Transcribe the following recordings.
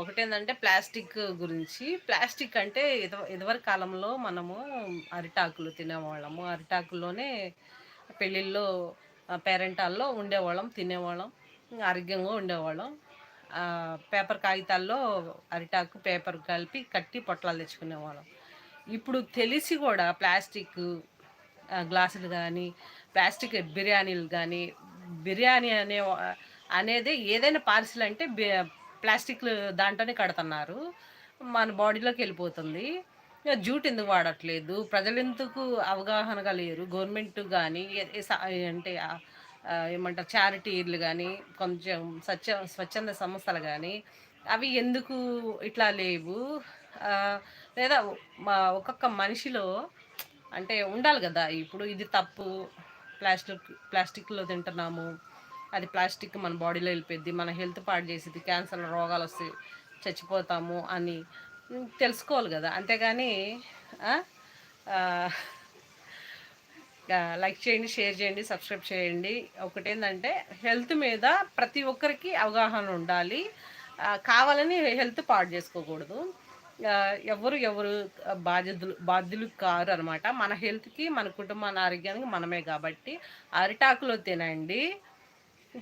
ఒకటేంటంటే ప్లాస్టిక్ గురించి. ప్లాస్టిక్ అంటే ఇదివ ఇదివరకు కాలంలో మనము అరిటాకులు తినేవాళ్ళము. అరిటాకుల్లోనే పెళ్ళిళ్ళలో పేరెంటాల్లో ఉండేవాళ్ళం తినేవాళ్ళం ఆరోగ్యంగా ఉండేవాళ్ళం. పేపర్ కాగితాల్లో అరిటాకు పేపర్ కలిపి కట్టి పొట్లాలు తెచ్చుకునేవాళ్ళం. ఇప్పుడు తెలిసి కూడా ప్లాస్టిక్ గ్లాసులు కానీ ప్లాస్టిక్ బిర్యానీలు కానీ బిర్యానీ అనే అనేది ఏదైనా పార్సిల్ అంటే ప్లాస్టిక్ దాంట్లోనే కడుతున్నారు. మన బాడీలోకి వెళ్ళిపోతుంది. జూట్ ఎందుకు వాడట్లేదు? ప్రజలు ఎందుకు అవగాహనగా లేరు? గవర్నమెంట్ కానీ అంటే ఏమంటారు చారిటీలు కానీ కొంచెం స్వచ్ఛ స్వచ్ఛంద సంస్థలు కానీ అవి ఎందుకు ఇట్లా లేవు? లేదా మా ఒక్కొక్క మనిషిలో అంటే ఉండాలి కదా ఇప్పుడు ఇది తప్పు ప్లాస్టిక్ ప్లాస్టిక్లో తింటున్నాము. అది ప్లాస్టిక్ మన బాడీలో వెళ్ళిపోద్ది మన హెల్త్ పాడు చేసేది క్యాన్సర్ రోగాలు వస్తాయి చచ్చిపోతాము అని తెలుసుకోవాలి కదా. అంతేగాని లైక్ చేయండి షేర్ చేయండి సబ్స్క్రైబ్ చేయండి. ఒకటేంటంటే హెల్త్ మీద ప్రతి ఒక్కరికి అవగాహన ఉండాలి. కావాలని హెల్త్ పాడు చేసుకోకూడదు. ఎవరు ఎవరు బాధ్యతలు బాధ్యులు కారు అనమాట మన హెల్త్కి మన కుటుంబాన్ని ఆరోగ్యానికి మనమే కాబట్టి అరిటాకులో తినండి.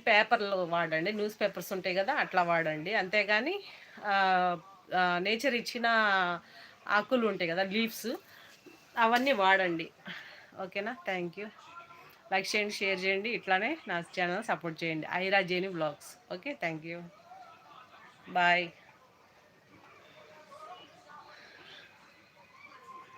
పేపర్లో వాడండి న్యూస్ పేపర్స్ ఉంటాయి కదా అట్లా వాడండి. అంతేగాని నేచర్ ఇచ్చిన ఆకులు ఉంటాయి కదా లీవ్స్ అవన్నీ వాడండి. ఓకేనా? Thank you. లైక్ చేయండి షేర్ చేయండి ఇట్లానే నా ఛానల్ సపోర్ట్ చేయండి. ఐరా జేని blogs. Okay thank you. Bye.